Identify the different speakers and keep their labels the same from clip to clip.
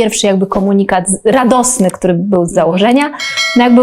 Speaker 1: pierwszy jakby komunikat radosny, który był z założenia, no jakby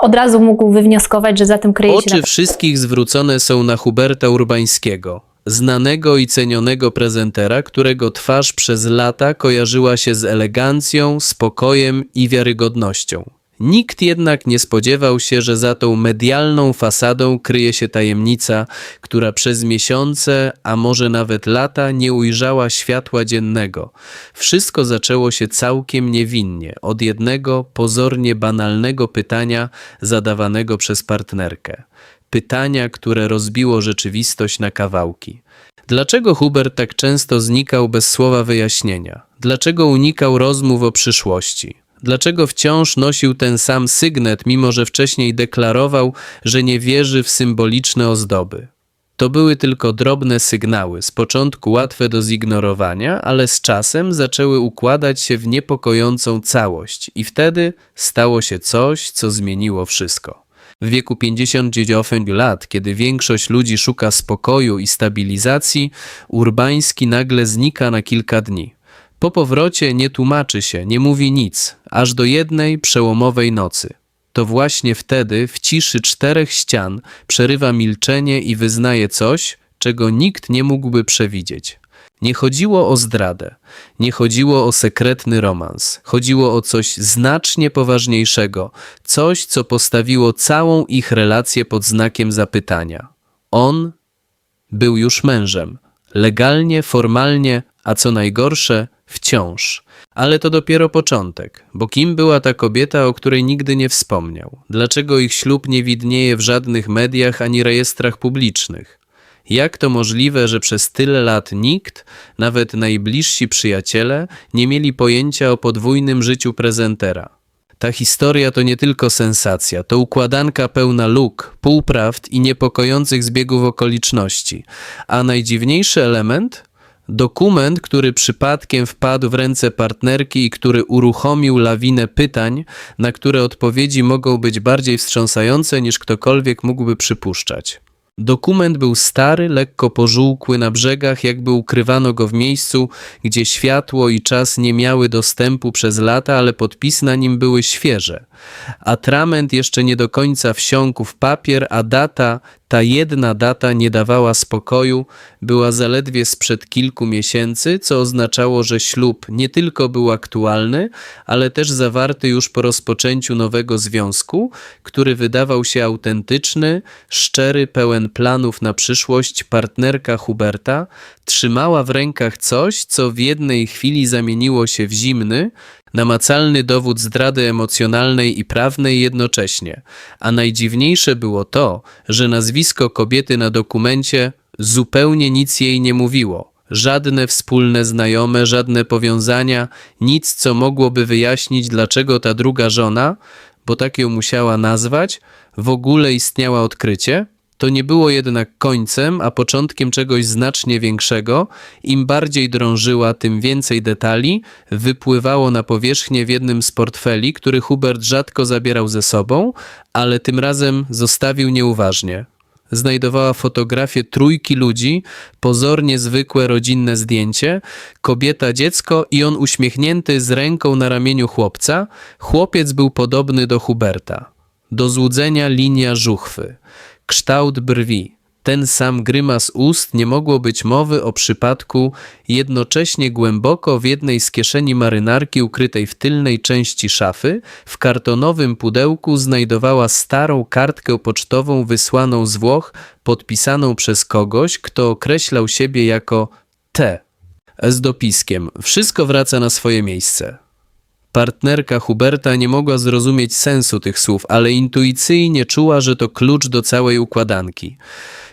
Speaker 1: od razu mógł wywnioskować, że za tym kryje się
Speaker 2: Oczy wszystkich zwrócone są na Huberta Urbańskiego, znanego i cenionego prezentera, którego twarz przez lata kojarzyła się z elegancją, spokojem i wiarygodnością. Nikt jednak nie spodziewał się, że za tą medialną fasadą kryje się tajemnica, która przez miesiące, a może nawet lata nie ujrzała światła dziennego. Wszystko zaczęło się całkiem niewinnie, od jednego pozornie banalnego pytania zadawanego przez partnerkę. Pytania, które rozbiło rzeczywistość na kawałki. Dlaczego Hubert tak często znikał bez słowa wyjaśnienia? Dlaczego unikał rozmów o przyszłości? Dlaczego wciąż nosił ten sam sygnet, mimo że wcześniej deklarował, że nie wierzy w symboliczne ozdoby? To były tylko drobne sygnały, z początku łatwe do zignorowania, ale z czasem zaczęły układać się w niepokojącą całość i wtedy stało się coś, co zmieniło wszystko. W wieku 59 lat, kiedy większość ludzi szuka spokoju i stabilizacji, Urbański nagle znika na kilka dni. Po powrocie nie tłumaczy się, nie mówi nic, aż do jednej przełomowej nocy. To właśnie wtedy, w ciszy czterech ścian, przerywa milczenie i wyznaje coś, czego nikt nie mógłby przewidzieć. Nie chodziło o zdradę, nie chodziło o sekretny romans, chodziło o coś znacznie poważniejszego, coś, co postawiło całą ich relację pod znakiem zapytania. On był już mężem, legalnie, formalnie, a co najgorsze, wciąż. Ale to dopiero początek, bo kim była ta kobieta, o której nigdy nie wspomniał? Dlaczego ich ślub nie widnieje w żadnych mediach ani rejestrach publicznych? Jak to możliwe, że przez tyle lat nikt, nawet najbliżsi przyjaciele, nie mieli pojęcia o podwójnym życiu prezentera? Ta historia to nie tylko sensacja, to układanka pełna luk, półprawd i niepokojących zbiegów okoliczności. A najdziwniejszy element? Dokument, który przypadkiem wpadł w ręce partnerki i który uruchomił lawinę pytań, na które odpowiedzi mogą być bardziej wstrząsające niż ktokolwiek mógłby przypuszczać. Dokument był stary, lekko pożółkły na brzegach, jakby ukrywano go w miejscu, gdzie światło i czas nie miały dostępu przez lata, ale podpisy na nim były świeże. Atrament jeszcze nie do końca wsiąkł w papier, a data, ta jedna data nie dawała spokoju, była zaledwie sprzed kilku miesięcy, co oznaczało, że ślub nie tylko był aktualny, ale też zawarty już po rozpoczęciu nowego związku, który wydawał się autentyczny, szczery, pełen planów na przyszłość. Partnerka Huberta trzymała w rękach coś, co w jednej chwili zamieniło się w zimny, namacalny dowód zdrady emocjonalnej i prawnej jednocześnie. A najdziwniejsze było to, że nazwisko kobiety na dokumencie zupełnie nic jej nie mówiło. Żadne wspólne znajome, żadne powiązania, nic co mogłoby wyjaśnić, dlaczego ta druga żona, bo tak ją musiała nazwać, w ogóle istniała odkrycie. To nie było jednak końcem, a początkiem czegoś znacznie większego. Im bardziej drążyła, tym więcej detali wypływało na powierzchnię w jednym z portfeli, który Hubert rzadko zabierał ze sobą, ale tym razem zostawił nieuważnie. Znajdowała fotografię trójki ludzi, pozornie zwykłe rodzinne zdjęcie, kobieta, dziecko i on uśmiechnięty z ręką na ramieniu chłopca. Chłopiec był podobny do Huberta. Do złudzenia linia żuchwy, kształt brwi, ten sam grymas ust nie mogło być mowy o przypadku jednocześnie głęboko w jednej z kieszeni marynarki ukrytej w tylnej części szafy, w kartonowym pudełku znajdowała starą kartkę pocztową wysłaną z Włoch, podpisaną przez kogoś, kto określał siebie jako T. Z dopiskiem. Wszystko wraca na swoje miejsce. Partnerka Huberta nie mogła zrozumieć sensu tych słów, ale intuicyjnie czuła, że to klucz do całej układanki.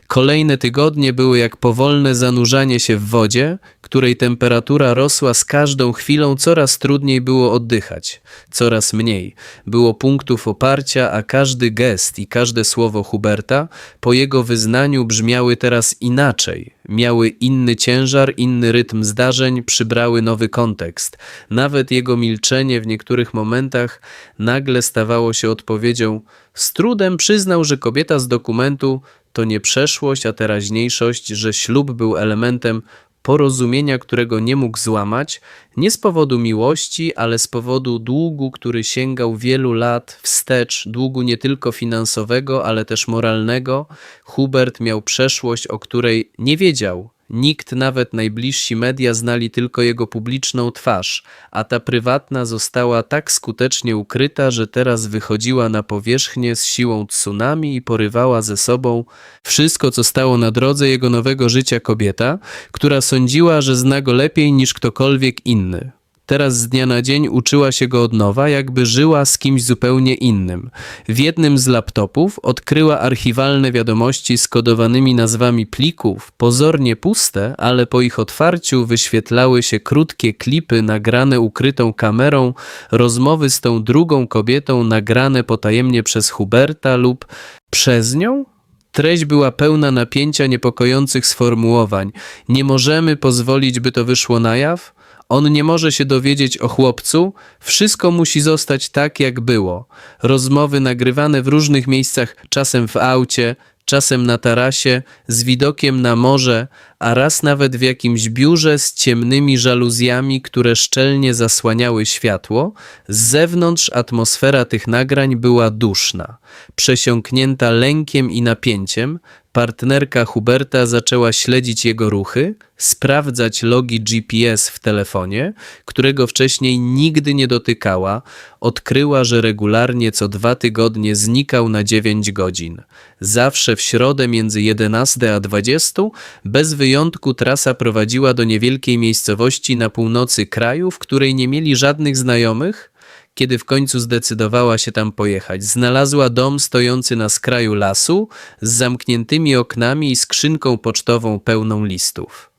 Speaker 2: Kolejne tygodnie były jak powolne zanurzanie się w wodzie, której temperatura rosła z każdą chwilą, coraz trudniej było oddychać, coraz mniej. Było punktów oparcia, a każdy gest i każde słowo Huberta po jego wyznaniu brzmiały teraz inaczej. Miały inny ciężar, inny rytm zdarzeń, przybrały nowy kontekst. Nawet jego milczenie w niektórych momentach nagle stawało się odpowiedzią. Z trudem przyznał, że kobieta z dokumentu to nie przeszłość, a teraźniejszość, że ślub był elementem porozumienia, którego nie mógł złamać, nie z powodu miłości, ale z powodu długu, który sięgał wielu lat wstecz, długu nie tylko finansowego, ale też moralnego. Hubert miał przeszłość, o której nie wiedział. Nikt, nawet najbliżsi media, znali tylko jego publiczną twarz, a ta prywatna została tak skutecznie ukryta, że teraz wychodziła na powierzchnię z siłą tsunami i porywała ze sobą wszystko, co stało na drodze jego nowego życia kobieta, która sądziła, że zna go lepiej niż ktokolwiek inny. Teraz z dnia na dzień uczyła się go od nowa, jakby żyła z kimś zupełnie innym. W jednym z laptopów odkryła archiwalne wiadomości z kodowanymi nazwami plików, pozornie puste, ale po ich otwarciu wyświetlały się krótkie klipy nagrane ukrytą kamerą, rozmowy z tą drugą kobietą nagrane potajemnie przez Huberta lub przez nią? Treść była pełna napięcia niepokojących sformułowań. Nie możemy pozwolić, by to wyszło na jaw? On nie może się dowiedzieć o chłopcu, wszystko musi zostać tak, jak było. Rozmowy nagrywane w różnych miejscach, czasem w aucie, czasem na tarasie, z widokiem na morze, a raz nawet w jakimś biurze z ciemnymi żaluzjami, które szczelnie zasłaniały światło. Z zewnątrz atmosfera tych nagrań była duszna, przesiąknięta lękiem i napięciem. Partnerka Huberta zaczęła śledzić jego ruchy, sprawdzać logi GPS w telefonie, którego wcześniej nigdy nie dotykała. Odkryła, że regularnie co dwa tygodnie znikał na 9 godzin. Zawsze w środę między 11 a 20 bez wyjątku trasa prowadziła do niewielkiej miejscowości na północy kraju, w której nie mieli żadnych znajomych. Kiedy w końcu zdecydowała się tam pojechać, znalazła dom stojący na skraju lasu z zamkniętymi oknami i skrzynką pocztową pełną listów.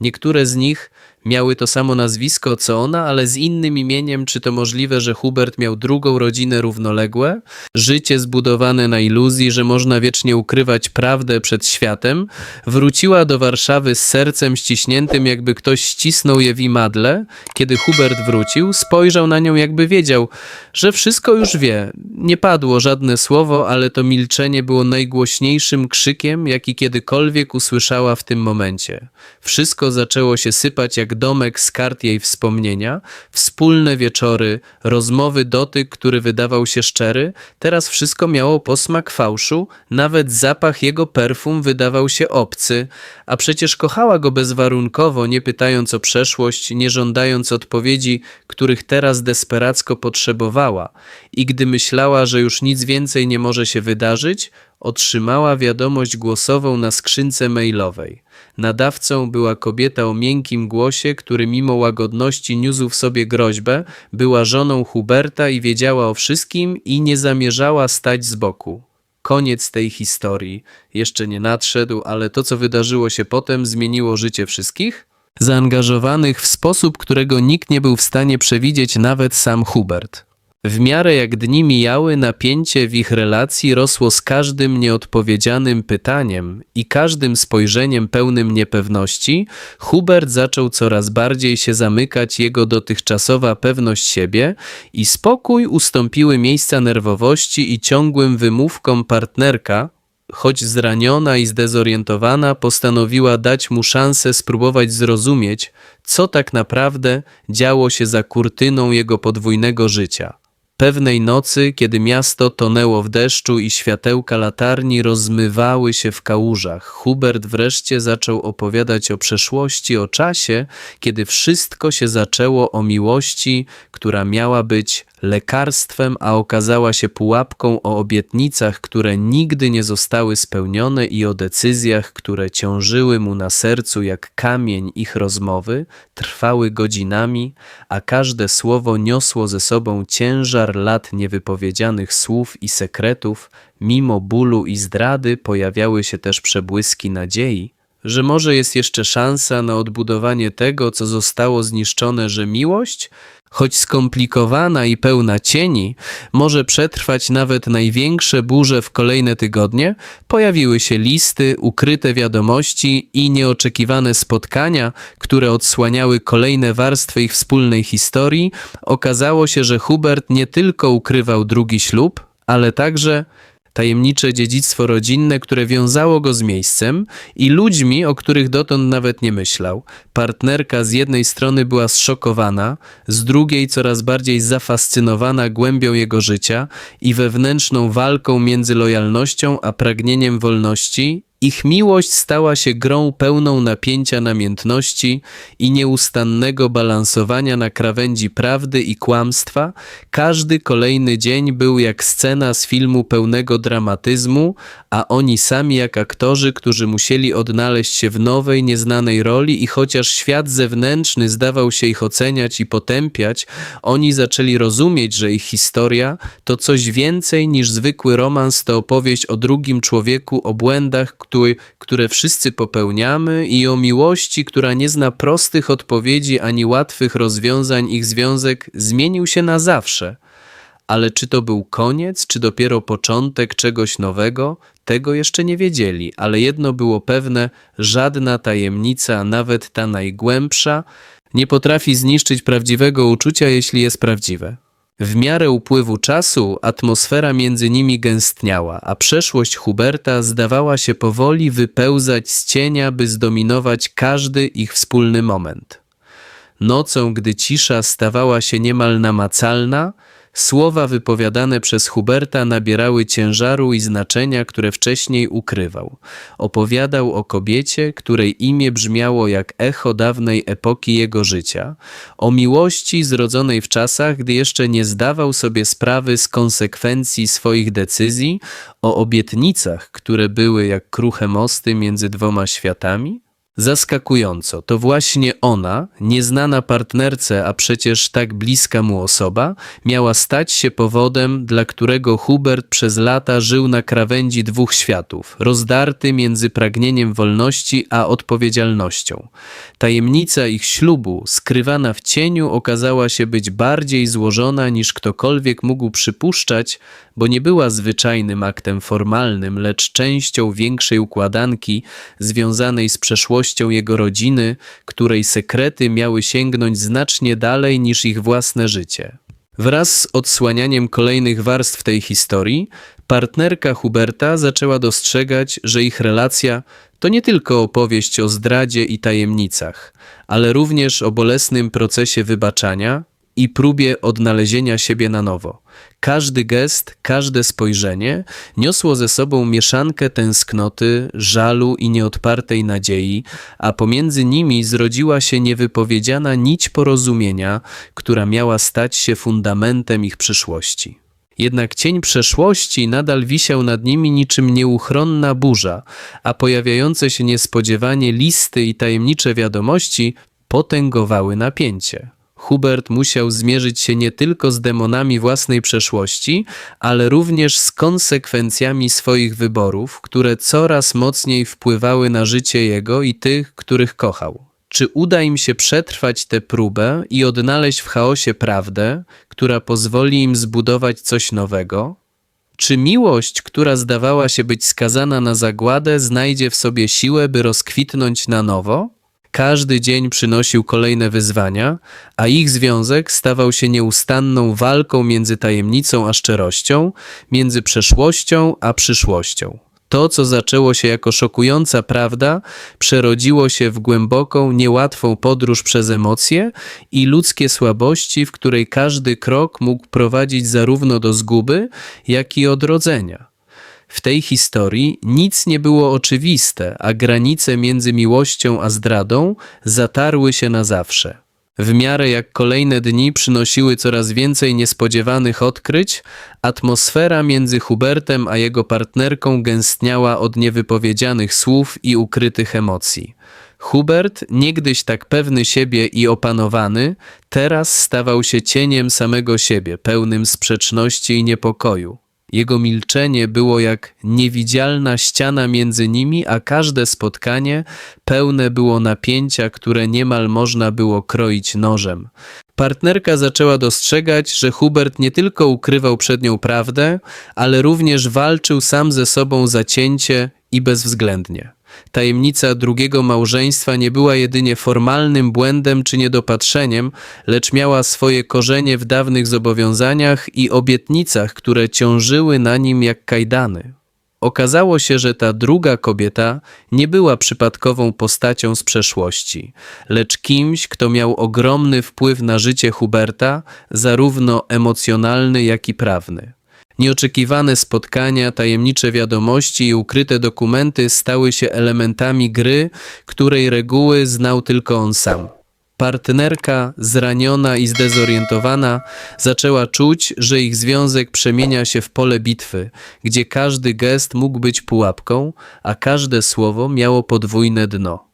Speaker 2: Niektóre z nich miały to samo nazwisko co ona, ale z innym imieniem. Czy to możliwe, że Hubert miał drugą rodzinę równoległe? Życie zbudowane na iluzji, że można wiecznie ukrywać prawdę przed światem. Wróciła do Warszawy z sercem ściśniętym, jakby ktoś ścisnął je w imadle. Kiedy Hubert wrócił, spojrzał na nią, jakby wiedział, że wszystko już wie. Nie padło żadne słowo, ale to milczenie było najgłośniejszym krzykiem, jaki kiedykolwiek usłyszała w tym momencie. Wszystko zaczęło się sypać domek z kart jej wspomnienia, wspólne wieczory, rozmowy dotyk, który wydawał się szczery, teraz wszystko miało posmak fałszu, nawet zapach jego perfum wydawał się obcy, a przecież kochała go bezwarunkowo, nie pytając o przeszłość, nie żądając odpowiedzi, których teraz desperacko potrzebowała. I gdy myślała, że już nic więcej nie może się wydarzyć, otrzymała wiadomość głosową na skrzynce mailowej. Nadawcą była kobieta o miękkim głosie, który mimo łagodności niósł w sobie groźbę, była żoną Huberta i wiedziała o wszystkim i nie zamierzała stać z boku. Koniec tej historii jeszcze nie nadszedł, ale to, co wydarzyło się potem, zmieniło życie wszystkich, zaangażowanych w sposób, którego nikt nie był w stanie przewidzieć, nawet sam Hubert. W miarę jak dni mijały, napięcie w ich relacji rosło z każdym nieodpowiedzianym pytaniem i każdym spojrzeniem pełnym niepewności. Hubert zaczął coraz bardziej się zamykać jego dotychczasowa pewność siebie i spokój ustąpiły miejsca nerwowości i ciągłym wymówkom partnerka, choć zraniona i zdezorientowana, postanowiła dać mu szansę spróbować zrozumieć, co tak naprawdę działo się za kurtyną jego podwójnego życia. Pewnej nocy, kiedy miasto tonęło w deszczu i światełka latarni rozmywały się w kałużach, Hubert wreszcie zaczął opowiadać o przeszłości, o czasie, kiedy wszystko się zaczęło o miłości, która miała być lekarstwem, a okazała się pułapką o obietnicach, które nigdy nie zostały spełnione i o decyzjach, które ciążyły mu na sercu jak kamień ich rozmowy, trwały godzinami, a każde słowo niosło ze sobą ciężar lat niewypowiedzianych słów i sekretów, mimo bólu i zdrady pojawiały się też przebłyski nadziei, że może jest jeszcze szansa na odbudowanie tego, co zostało zniszczone, że miłość, choć skomplikowana i pełna cieni, może przetrwać nawet największe burze w kolejne tygodnie, pojawiły się listy, ukryte wiadomości i nieoczekiwane spotkania, które odsłaniały kolejne warstwy ich wspólnej historii. Okazało się, że Hubert nie tylko ukrywał drugi ślub, ale także tajemnicze dziedzictwo rodzinne, które wiązało go z miejscem i ludźmi, o których dotąd nawet nie myślał. Partnerka z jednej strony była zszokowana, z drugiej coraz bardziej zafascynowana głębią jego życia i wewnętrzną walką między lojalnością a pragnieniem wolności. Ich miłość stała się grą pełną napięcia namiętności i nieustannego balansowania na krawędzi prawdy i kłamstwa. Każdy kolejny dzień był jak scena z filmu pełnego dramatyzmu, a oni sami jak aktorzy, którzy musieli odnaleźć się w nowej, nieznanej roli i chociaż świat zewnętrzny zdawał się ich oceniać i potępiać, oni zaczęli rozumieć, że ich historia to coś więcej niż zwykły romans, to opowieść o drugim człowieku, o błędach, który, które wszyscy popełniamy i o miłości, która nie zna prostych odpowiedzi ani łatwych rozwiązań. Ich związek zmienił się na zawsze. Ale czy to był koniec, czy dopiero początek czegoś nowego, tego jeszcze nie wiedzieli, ale jedno było pewne: żadna tajemnica, nawet ta najgłębsza, nie potrafi zniszczyć prawdziwego uczucia, jeśli jest prawdziwe. W miarę upływu czasu atmosfera między nimi gęstniała, a przeszłość Huberta zdawała się powoli wypełzać z cienia, by zdominować każdy ich wspólny moment. Nocą, gdy cisza stawała się niemal namacalna, słowa wypowiadane przez Huberta nabierały ciężaru i znaczenia, które wcześniej ukrywał. Opowiadał o kobiecie, której imię brzmiało jak echo dawnej epoki jego życia, o miłości zrodzonej w czasach, gdy jeszcze nie zdawał sobie sprawy z konsekwencji swoich decyzji, o obietnicach, które były jak kruche mosty między dwoma światami, Zaskakująco, to właśnie ona, nieznana partnerce, a przecież tak bliska mu osoba, miała stać się powodem, dla którego Hubert przez lata żył na krawędzi dwóch światów, rozdarty między pragnieniem wolności a odpowiedzialnością. Tajemnica ich ślubu, skrywana w cieniu, okazała się być bardziej złożona niż ktokolwiek mógł przypuszczać, bo nie była zwyczajnym aktem formalnym, lecz częścią większej układanki związanej z przeszłością jego rodziny, której sekrety miały sięgnąć znacznie dalej niż ich własne życie. Wraz z odsłanianiem kolejnych warstw tej historii, partnerka Huberta zaczęła dostrzegać, że ich relacja to nie tylko opowieść o zdradzie i tajemnicach, ale również o bolesnym procesie wybaczania i próbie odnalezienia siebie na nowo. Każdy gest, każde spojrzenie niosło ze sobą mieszankę tęsknoty, żalu i nieodpartej nadziei, a pomiędzy nimi zrodziła się niewypowiedziana nić porozumienia, która miała stać się fundamentem ich przyszłości. Jednak cień przeszłości nadal wisiał nad nimi niczym nieuchronna burza, a pojawiające się niespodziewanie listy i tajemnicze wiadomości potęgowały napięcie. Hubert musiał zmierzyć się nie tylko z demonami własnej przeszłości, ale również z konsekwencjami swoich wyborów, które coraz mocniej wpływały na życie jego i tych, których kochał. Czy uda im się przetrwać tę próbę i odnaleźć w chaosie prawdę, która pozwoli im zbudować coś nowego? Czy miłość, która zdawała się być skazana na zagładę, znajdzie w sobie siłę, by rozkwitnąć na nowo? Każdy dzień przynosił kolejne wyzwania, a ich związek stawał się nieustanną walką między tajemnicą a szczerością, między przeszłością a przyszłością. To, co zaczęło się jako szokująca prawda, przerodziło się w głęboką, niełatwą podróż przez emocje i ludzkie słabości, w której każdy krok mógł prowadzić zarówno do zguby, jak i odrodzenia. W tej historii nic nie było oczywiste, a granice między miłością a zdradą zatarły się na zawsze. W miarę jak kolejne dni przynosiły coraz więcej niespodziewanych odkryć, atmosfera między Hubertem a jego partnerką gęstniała od niewypowiedzianych słów i ukrytych emocji. Hubert, niegdyś tak pewny siebie i opanowany, teraz stawał się cieniem samego siebie, pełnym sprzeczności i niepokoju. Jego milczenie było jak niewidzialna ściana między nimi, a każde spotkanie pełne było napięcia, które niemal można było kroić nożem. Partnerka zaczęła dostrzegać, że Hubert nie tylko ukrywał przed nią prawdę, ale również walczył sam ze sobą zacięcie i bezwzględnie. Tajemnica drugiego małżeństwa nie była jedynie formalnym błędem czy niedopatrzeniem, lecz miała swoje korzenie w dawnych zobowiązaniach i obietnicach, które ciążyły na nim jak kajdany. Okazało się, że ta druga kobieta nie była przypadkową postacią z przeszłości, lecz kimś, kto miał ogromny wpływ na życie Huberta, zarówno emocjonalny, jak i prawny. Nieoczekiwane spotkania, tajemnicze wiadomości i ukryte dokumenty stały się elementami gry, której reguły znał tylko on sam. Partnerka, zraniona i zdezorientowana, zaczęła czuć, że ich związek przemienia się w pole bitwy, gdzie każdy gest mógł być pułapką, a każde słowo miało podwójne dno.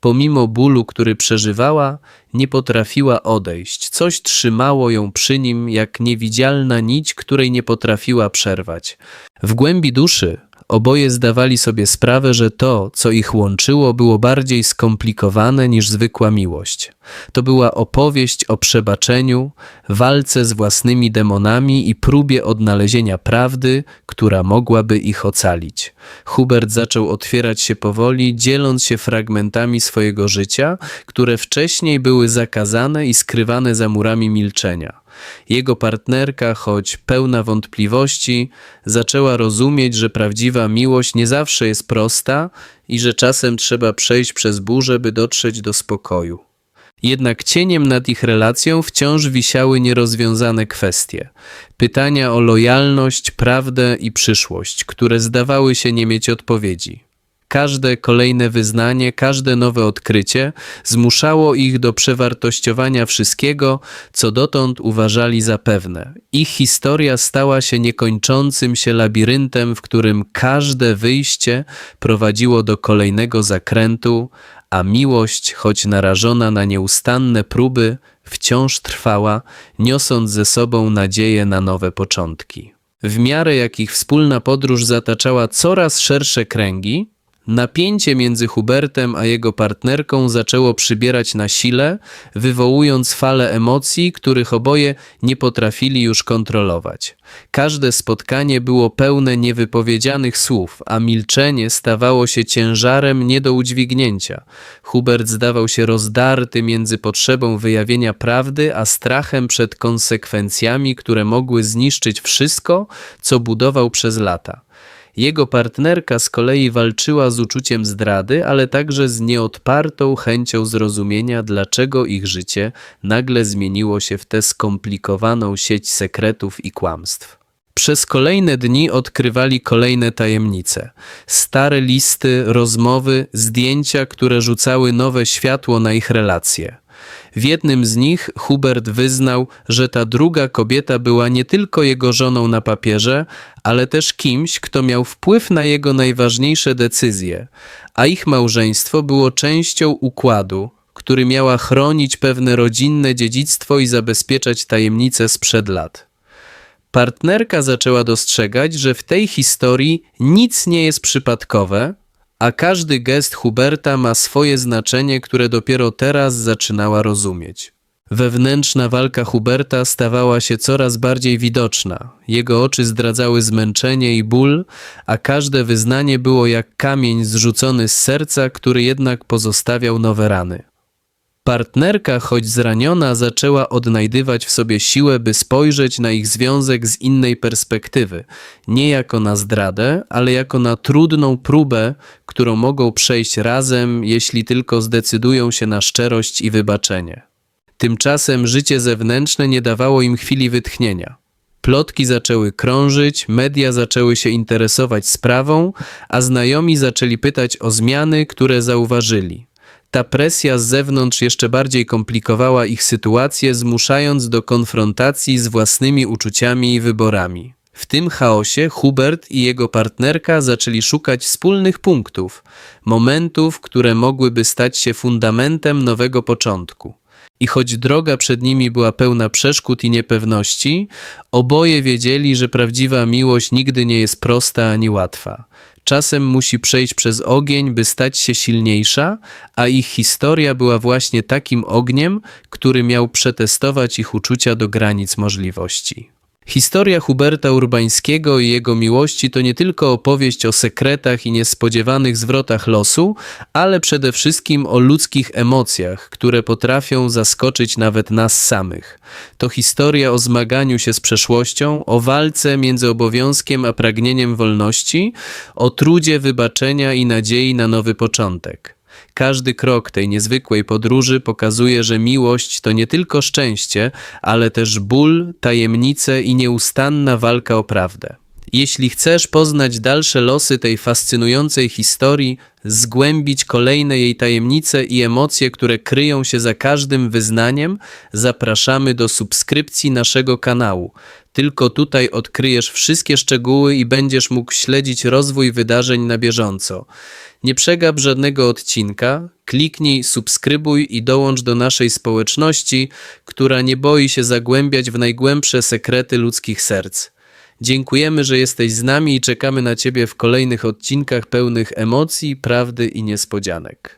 Speaker 2: Pomimo bólu, który przeżywała, nie potrafiła odejść. Coś trzymało ją przy nim, jak niewidzialna nić, której nie potrafiła przerwać. W głębi duszy oboje zdawali sobie sprawę, że to, co ich łączyło, było bardziej skomplikowane niż zwykła miłość. To była opowieść o przebaczeniu, walce z własnymi demonami i próbie odnalezienia prawdy, która mogłaby ich ocalić. Hubert zaczął otwierać się powoli, dzieląc się fragmentami swojego życia, które wcześniej były zakazane i skrywane za murami milczenia. Jego partnerka, choć pełna wątpliwości, zaczęła rozumieć, że prawdziwa miłość nie zawsze jest prosta i że czasem trzeba przejść przez burzę, by dotrzeć do spokoju. Jednak cieniem nad ich relacją wciąż wisiały nierozwiązane kwestie. Pytania o lojalność, prawdę i przyszłość, które zdawały się nie mieć odpowiedzi. Każde kolejne wyznanie, każde nowe odkrycie zmuszało ich do przewartościowania wszystkiego, co dotąd uważali za pewne. Ich historia stała się niekończącym się labiryntem, w którym każde wyjście prowadziło do kolejnego zakrętu, a miłość, choć narażona na nieustanne próby, wciąż trwała, niosąc ze sobą nadzieję na nowe początki. W miarę jak ich wspólna podróż zataczała coraz szersze kręgi, Napięcie między Hubertem a jego partnerką zaczęło przybierać na sile, wywołując falę emocji, których oboje nie potrafili już kontrolować. Każde spotkanie było pełne niewypowiedzianych słów, a milczenie stawało się ciężarem nie do udźwignięcia. Hubert zdawał się rozdarty między potrzebą wyjawienia prawdy, a strachem przed konsekwencjami, które mogły zniszczyć wszystko, co budował przez lata. Jego partnerka z kolei walczyła z uczuciem zdrady, ale także z nieodpartą chęcią zrozumienia, dlaczego ich życie nagle zmieniło się w tę skomplikowaną sieć sekretów i kłamstw. Przez kolejne dni odkrywali kolejne tajemnice. Stare listy, rozmowy, zdjęcia, które rzucały nowe światło na ich relacje. W jednym z nich Hubert wyznał, że ta druga kobieta była nie tylko jego żoną na papierze, ale też kimś, kto miał wpływ na jego najważniejsze decyzje, a ich małżeństwo było częścią układu, który miała chronić pewne rodzinne dziedzictwo i zabezpieczać tajemnice sprzed lat. Partnerka zaczęła dostrzegać, że w tej historii nic nie jest przypadkowe, a każdy gest Huberta ma swoje znaczenie, które dopiero teraz zaczynała rozumieć. Wewnętrzna walka Huberta stawała się coraz bardziej widoczna. Jego oczy zdradzały zmęczenie i ból, a każde wyznanie było jak kamień zrzucony z serca, który jednak pozostawiał nowe rany. Partnerka, choć zraniona, zaczęła odnajdywać w sobie siłę, by spojrzeć na ich związek z innej perspektywy, nie jako na zdradę, ale jako na trudną próbę, którą mogą przejść razem, jeśli tylko zdecydują się na szczerość i wybaczenie. Tymczasem życie zewnętrzne nie dawało im chwili wytchnienia. Plotki zaczęły krążyć, media zaczęły się interesować sprawą, a znajomi zaczęli pytać o zmiany, które zauważyli. Ta presja z zewnątrz jeszcze bardziej komplikowała ich sytuację, zmuszając do konfrontacji z własnymi uczuciami i wyborami. W tym chaosie Hubert i jego partnerka zaczęli szukać wspólnych punktów, momentów, które mogłyby stać się fundamentem nowego początku. I choć droga przed nimi była pełna przeszkód i niepewności, oboje wiedzieli, że prawdziwa miłość nigdy nie jest prosta ani łatwa. Czasem musi przejść przez ogień, by stać się silniejsza, a ich historia była właśnie takim ogniem, który miał przetestować ich uczucia do granic możliwości. Historia Huberta Urbańskiego i jego miłości to nie tylko opowieść o sekretach i niespodziewanych zwrotach losu, ale przede wszystkim o ludzkich emocjach, które potrafią zaskoczyć nawet nas samych. To historia o zmaganiu się z przeszłością, o walce między obowiązkiem a pragnieniem wolności, o trudzie wybaczenia i nadziei na nowy początek. Każdy krok tej niezwykłej podróży pokazuje, że miłość to nie tylko szczęście, ale też ból, tajemnice i nieustanna walka o prawdę. Jeśli chcesz poznać dalsze losy tej fascynującej historii, zgłębić kolejne jej tajemnice i emocje, które kryją się za każdym wyznaniem, zapraszamy do subskrypcji naszego kanału. Tylko tutaj odkryjesz wszystkie szczegóły i będziesz mógł śledzić rozwój wydarzeń na bieżąco. Nie przegap żadnego odcinka, kliknij subskrybuj i dołącz do naszej społeczności, która nie boi się zagłębiać w najgłębsze sekrety ludzkich serc. Dziękujemy, że jesteś z nami i czekamy na Ciebie w kolejnych odcinkach pełnych emocji, prawdy i niespodzianek.